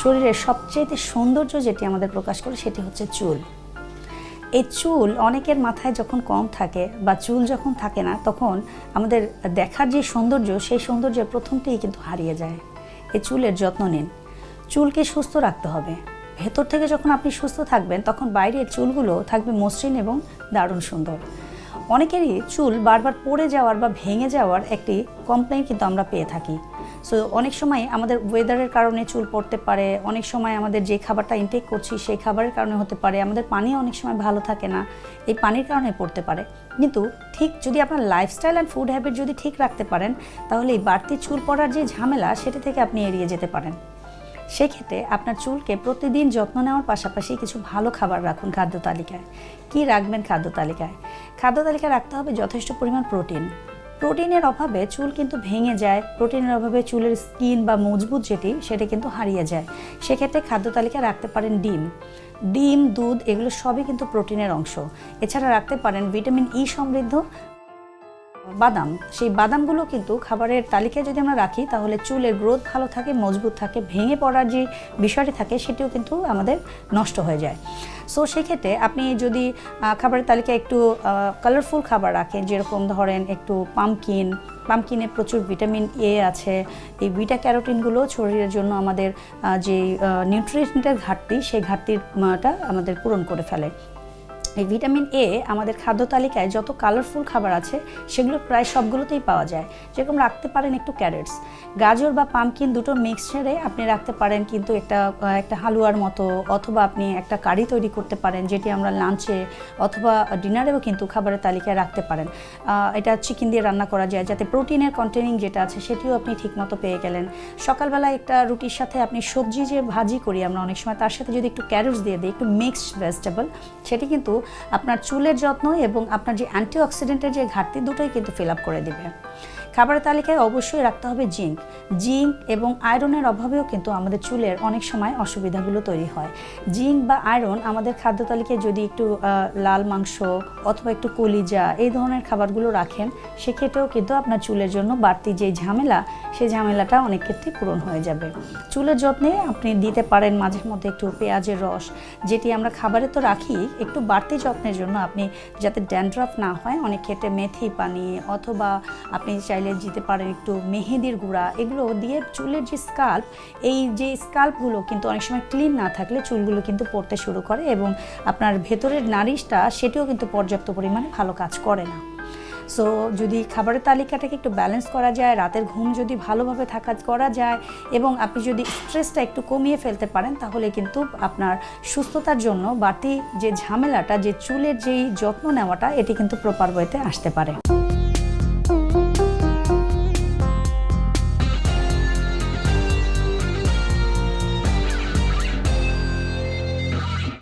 শরীরের সবচেয়ে সৌন্দর্য যেটি আমাদের প্রকাশ করে সেটি হচ্ছে চুল। এই চুল অনেকের মাথায় যখন কম থাকে বা চুল যখন থাকে না, তখন আমাদের দেখার যে সৌন্দর্য, সেই সৌন্দর্যের প্রথমটিই কিন্তু হারিয়ে যায়। এই চুলের যত্ন নিন। চুলকে সুস্থ রাখতে হবে। ভেতর থেকে যখন আপনি সুস্থ থাকবেন, তখন বাইরের চুলগুলো থাকবে মসৃণ এবং দারুণ সুন্দর। অনেকেরই চুল বারবার পড়ে যাওয়ার বা ভেঙে যাওয়ার একটি কমপ্লেন কিন্তু আমরা পেয়ে থাকি। সো অনেক সময় আমাদের ওয়েদারের কারণে চুল পড়তে পারে, অনেক সময় আমাদের যে খাবারটা ইনটেক করছি সেই খাবারের কারণে হতে পারে, আমাদের পানি অনেক সময় ভালো থাকে না, এই পানির কারণে পড়তে পারে। কিন্তু ঠিক যদি আপনার লাইফস্টাইল অ্যান্ড ফুড হ্যাবিট যদি ঠিক রাখতে পারেন, তাহলে এই বাড়তি চুল পড়ার যে ঝামেলা সেটা থেকে আপনি এড়িয়ে যেতে পারেন। সেক্ষেত্রে আপনার চুলকে প্রতিদিন যত্ন নেওয়ার পাশাপাশি কিছু ভালো খাবার রাখুন খাদ্য তালিকায়। কী রাখবেন খাদ্য তালিকায়? খাদ্য তালিকায় রাখতে হবে যথেষ্ট পরিমাণ প্রোটিন প্রোটিনের অভাবে চুল কিন্তু ভেঙে যায়। প্রোটিনের অভাবে চুলের স্কিন বা মজবুত যেটি, সেটা কিন্তু হারিয়ে যায়। সেক্ষেত্রে খাদ্য তালিকায় রাখতে পারেন ডিম। ডিম, দুধ, এগুলো সবই কিন্তু প্রোটিনের অংশ। এছাড়া রাখতে পারেন ভিটামিন ই সমৃদ্ধ বাদাম, সেই বাদামগুলো কিন্তু খাবারের তালিকায় যদি আমরা রাখি, তাহলে চুলের গ্রোথ ভালো থাকে, মজবুত থাকে, ভেঙে পড়ার যে বিষয়টি থাকে, সেটিও কিন্তু আমাদের নষ্ট হয়ে যায়। সো সেক্ষেত্রে আপনি যদি খাবারের তালিকায় একটু কালারফুল খাবার রাখেন, যেরকম ধরেন একটু পামকিন পামকিনে প্রচুর ভিটামিন এ আছে, এই বিটা ক্যারোটিনগুলো শরীরের জন্য আমাদের যে নিউট্রিয়েন্টের ঘাটতি, সেই ঘাটতিটা আমাদের পূরণ করে ফেলে। এই ভিটামিন এ আমাদের খাদ্য তালিকায় যত কালারফুল খাবার আছে, সেগুলো প্রায় সবগুলোতেই পাওয়া যায়। যেরকম রাখতে পারেন একটু ক্যারেটস গাজর বা পামকিন দুটো মিক্সচারে আপনি রাখতে পারেন কিন্তু একটা একটা হালুয়ার মতো অথবা আপনি একটা কারি তৈরি করতে পারেন, যেটি আমরা লাঞ্চে অথবা ডিনারেও কিন্তু খাবারের তালিকায় রাখতে পারেন। এটা চিকেন দিয়ে রান্না করা যায়, যাতে প্রোটিনের কন্টেনিং যেটা আছে, সেটিও আপনি ঠিকমতো পেয়ে গেলেন। সকালবেলা একটা রুটির সাথে আপনি সবজি যে ভাজি করি আমরা অনেক সময়, তার সাথে যদি একটু ক্যারটস দিয়ে দিই, একটু মিক্সড ভেজিটেবল সেটি কিন্তু আপনার চুলের যত্ন এবং আপনার যে অ্যান্টিঅক্সিডেন্টের যে ঘাটতি দুটোই কিন্তু ফিল আপ করে দিবে। খাবারের তালিকায় অবশ্যই রাখতে হবে জিঙ্ক। জিঙ্ক এবং আয়রনের অভাবেও কিন্তু আমাদের চুলের অনেক সময় অসুবিধাগুলো তৈরি হয়। জিঙ্ক বা আয়রন আমাদের খাদ্য তালিকায় যদি একটু লাল মাংস অথবা একটু কলিজা এই ধরনের খাবারগুলো রাখেন, সেক্ষেত্রেও কিন্তু আপনার চুলের জন্য বাড়তি যে ঝামেলা, সেই ঝামেলাটা অনেক ক্ষেত্রেই পূরণ হয়ে যাবে। চুলের যত্নে আপনি দিতে পারেন মাঝে মধ্যে একটু পেঁয়াজের রস, যেটি আমরা খাবারে তো রাখি, একটু বাড়তি যত্নের জন্য আপনি যাতে ড্যান্ড্রফ না হয়, অনেক ক্ষেত্রে মেথি, পানি অথবা আপনি চাইলে দিতে পারেন একটু মেহেদির গুঁড়া, এগুলো দিয়ে চুলের যে স্কাল্প এই যে স্কাল্পগুলো কিন্তু অনেক সময় ক্লিন না থাকলে চুলগুলো কিন্তু পড়তে শুরু করে এবং আপনার ভেতরের নারিশটা সেটিও কিন্তু পর্যাপ্ত পরিমাণে ভালো কাজ করে না। সো যদি খাবারের তালিকাটাকে একটু ব্যালেন্স করা যায়, রাতের ঘুম যদি ভালোভাবে থাকা, করা যায় এবং আপনি যদি স্ট্রেসটা একটু কমিয়ে ফেলতে পারেন, তাহলে কিন্তু আপনার সুস্থতার জন্য বাড়তি যে ঝামেলাটা, যে চুলের যেই যত্ন নেওয়াটা, এটি কিন্তু প্রপার ওয়েতে আসতে পারে।